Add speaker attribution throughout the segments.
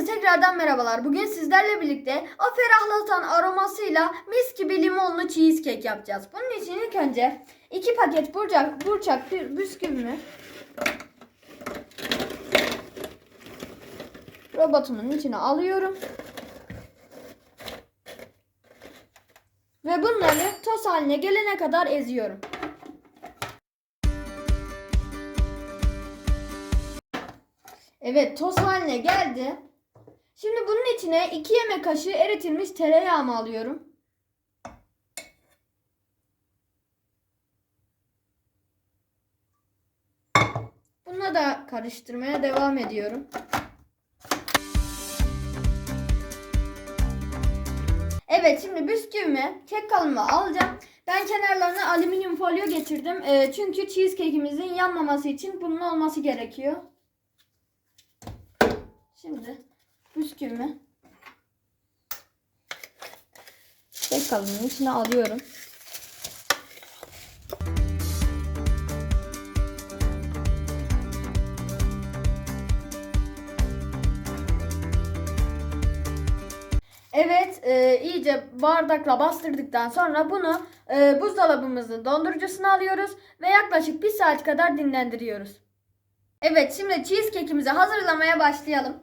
Speaker 1: Herkese tekrardan merhabalar. Bugün sizlerle birlikte o ferahlatan aromasıyla mis gibi limonlu cheesecake yapacağız. Bunun için ilk önce 2 paket burçak, burçak bisküvimi robotumun içine alıyorum. Ve bunları toz haline gelene kadar eziyorum. Evet toz haline geldi. Şimdi bunun içine 2 yemek kaşığı eritilmiş tereyağımı alıyorum. Bununla da karıştırmaya devam ediyorum. Evet şimdi bisküvimi kek kalıbıma alacağım. Ben kenarlarına alüminyum folyo getirdim. Ee, çünkü cheesecake'imizin yanmaması için bunun olması gerekiyor. Şimdi bisküvimi kek kalıbının içine alıyorum. Evet, e, iyice bardakla bastırdıktan sonra bunu e, buzdolabımızın dondurucusuna alıyoruz ve yaklaşık bir saat kadar dinlendiriyoruz. Evet, şimdi cheesecake'imizi hazırlamaya başlayalım.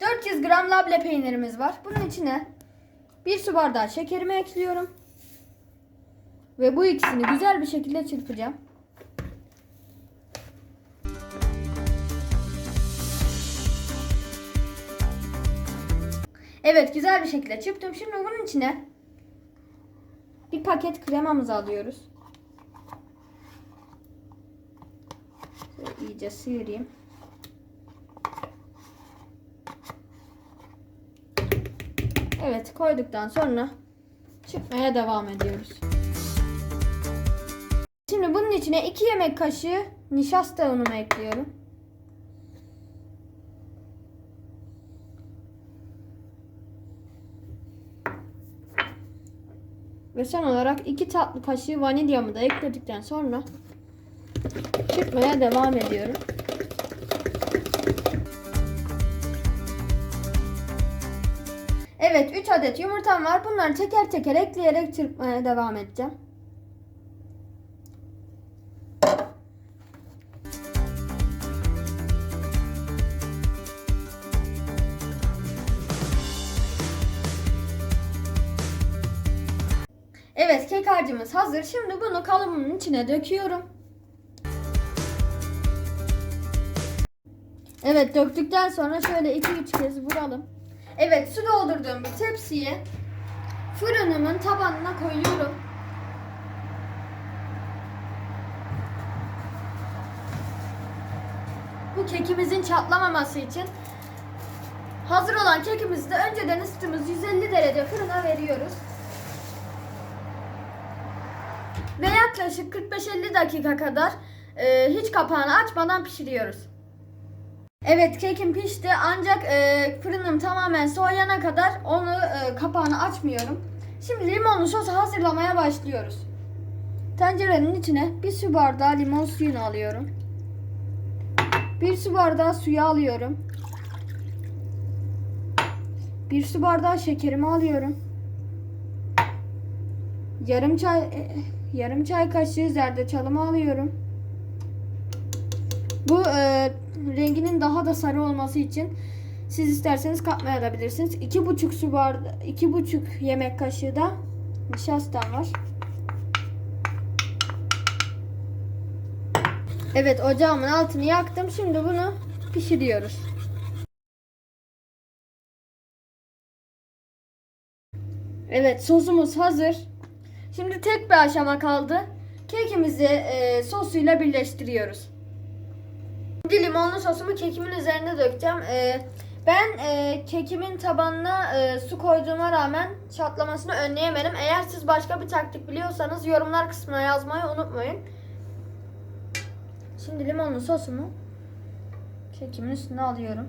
Speaker 1: 400 gram labne peynirimiz var. Bunun içine bir su bardağı şekerimi ekliyorum. Ve bu ikisini güzel bir şekilde çırpacağım. Evet güzel bir şekilde çırptım. Şimdi bunun içine bir paket kremamızı alıyoruz. Şöyle iyice sıyırayım. Evet koyduktan sonra çırpmaya devam ediyoruz. Şimdi bunun içine 2 yemek kaşığı nişasta unumu ekliyorum. Ve son olarak 2 tatlı kaşığı vanilyamı da ekledikten sonra çırpmaya devam ediyorum. Evet 3 adet yumurtam var. Bunları teker teker ekleyerek çırpmaya devam edeceğim. Evet kek harcımız hazır. Şimdi bunu kalıbımın içine döküyorum. Evet döktükten sonra şöyle 2-3 kez vuralım. Evet su doldurduğum bir tepsiye fırınımın tabanına koyuyorum. Bu kekimizin çatlamaması için hazır olan kekimizi de önceden ısıttığımız 150 derece fırına veriyoruz. Ve yaklaşık 45-50 dakika kadar e, hiç kapağını açmadan pişiriyoruz. Evet kekim pişti ancak e, fırınım tamamen soğuyana kadar onu e, kapağını açmıyorum. Şimdi limonlu sosu hazırlamaya başlıyoruz. Tencerenin içine bir su bardağı limon suyunu alıyorum. Bir su bardağı suyu alıyorum. Bir su bardağı şekerimi alıyorum. Yarım çay e, yarım çay kaşığı zerdeçalımı alıyorum. Bu e, renginin daha da sarı olması için siz isterseniz katmaya da bilirsiniz. İki buçuk su bardağı, iki buçuk yemek kaşığı da nişastam var. Evet ocağımın altını yaktım. Şimdi bunu pişiriyoruz. Evet sosumuz hazır. Şimdi tek bir aşama kaldı. Kekimizi e, sosuyla birleştiriyoruz. Şimdi limonlu sosumu kekimin üzerine dökeceğim. E, ben e, kekimin tabanına e, su koyduğuma rağmen çatlamasını önleyemedim. Eğer siz başka bir taktik biliyorsanız yorumlar kısmına yazmayı unutmayın. Şimdi limonlu sosumu kekimin üstüne alıyorum.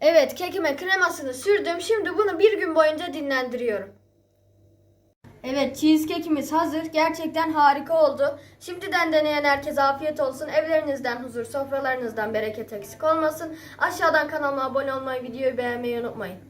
Speaker 1: Evet kekime kremasını sürdüm. Şimdi bunu bir gün boyunca dinlendiriyorum. Evet cheesecake'imiz hazır. Gerçekten harika oldu. Şimdiden deneyen herkese afiyet olsun. Evlerinizden huzur, sofralarınızdan bereket eksik olmasın. Aşağıdan kanalıma abone olmayı, videoyu beğenmeyi unutmayın.